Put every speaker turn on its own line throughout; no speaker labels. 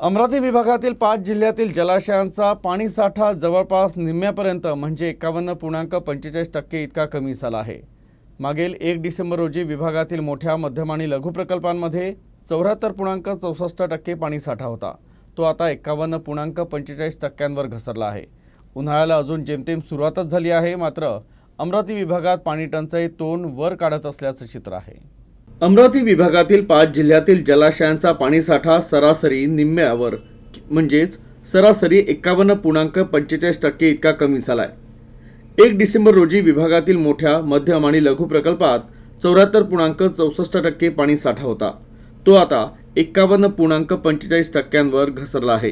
अमरावती विभागातील पाच जिल्ह्यातील जलाशयांचा पाणीसाठा जवळपास निम्म्यापर्यंत म्हणजे एकावन्न पूर्णांक पंचेचाळीस टक्के इतका कमी झाला आहे. मागील एक डिसेंबर रोजी विभागातील मोठ्या मध्यम आणि लघु प्रकल्पांमध्ये चौऱ्याहत्तर पूर्णांक चौसष्ट टक्के पाणीसाठा होता. तो आता एकावन्न पूर्णांक पंचेचाळीस टक्क्यांवर घसरला आहे. उन्हाळ्याला अजून जेमतेम सुरुवातच झाली आहे मात्र अमरावती विभागात पाणी टंचाई तोंड वर काढत असल्याचं चित्र आहे. अमरावती विभागातील पाच जिल्ह्यातील जलाशयांचा पाणीसाठा सरासरी निम्म्यावर म्हणजेच सरासरी एकावन्न पूर्णांक पंचेचाळीस टक्के इतका कमी झाला आहे एक डिसेंबर रोजी विभागातील मोठ्या मध्यम आणि लघु प्रकल्पात चौऱ्याहत्तर पूर्णांक चौसष्ट टक्के पाणीसाठा होता. तो आता एकावन्न पूर्णांक पंचेचाळीस टक्क्यांवर घसरला आहे.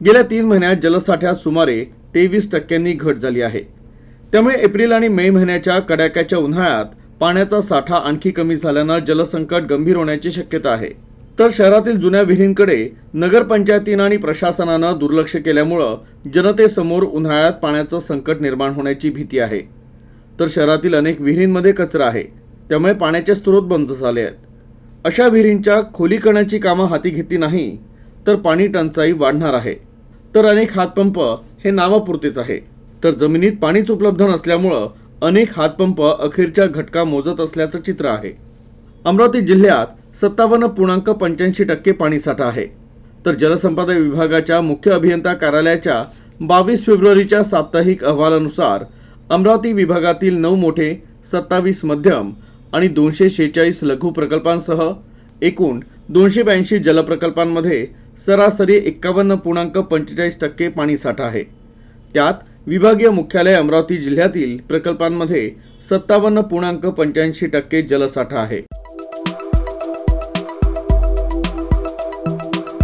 गेल्या तीन महिन्यात जलसाठ्यात सुमारे तेवीस टक्क्यांनी घट झाली आहे. त्यामुळे एप्रिल आणि मे महिन्याच्या कडाक्याच्या उन्हाळ्यात पाण्याचा साठा आणखी कमी झाल्यानं जलसंकट गंभीर होण्याची शक्यता आहे. तर शहरातील जुन्या विहिरींकडे नगरपंचायतीनं आणि प्रशासनानं दुर्लक्ष केल्यामुळं जनतेसमोर उन्हाळ्यात पाण्याचं संकट निर्माण होण्याची भीती आहे. तर शहरातील अनेक विहिरींमध्ये कचरा आहे. त्यामुळे पाण्याचे स्रोत बंद झाले आहेत. अशा विहिरींच्या खोलीकरणाची कामं हाती घेतली नाही तर पाणी टंचाई वाढणार आहे. तर अनेक हातपंप हे नावापुरतेच आहे. तर जमिनीत पाणीच उपलब्ध नसल्यामुळं अनेक हातपंप अखेरच्या घटका मोजत असल्याचं चित्र आहे. अमरावती जिल्ह्यात सत्तावन्न पूर्णांक पंच्याऐंशी टक्के पाणीसाठा आहे. तर जलसंपदा विभागाच्या मुख्य अभियंता कार्यालयाच्या बावीस फेब्रुवारीच्या साप्ताहिक अहवालानुसार अमरावती विभागातील नऊ मोठे सत्तावीस मध्यम आणि दोनशे शेहेचाळीस लघु प्रकल्पांसह एकूण दोनशे ब्याऐंशी जलप्रकल्पांमध्ये सरासरी एकावन्न पूर्णांक पंचेचाळीस टक्के पाणीसाठा आहे. त्यात विभागीय मुख्यालय अमरावती जिल्ह्यातील प्रकल्पांमध्ये सत्तावन्न पूर्णांक पंच्याऐंशी टक्के जलसाठा आहे.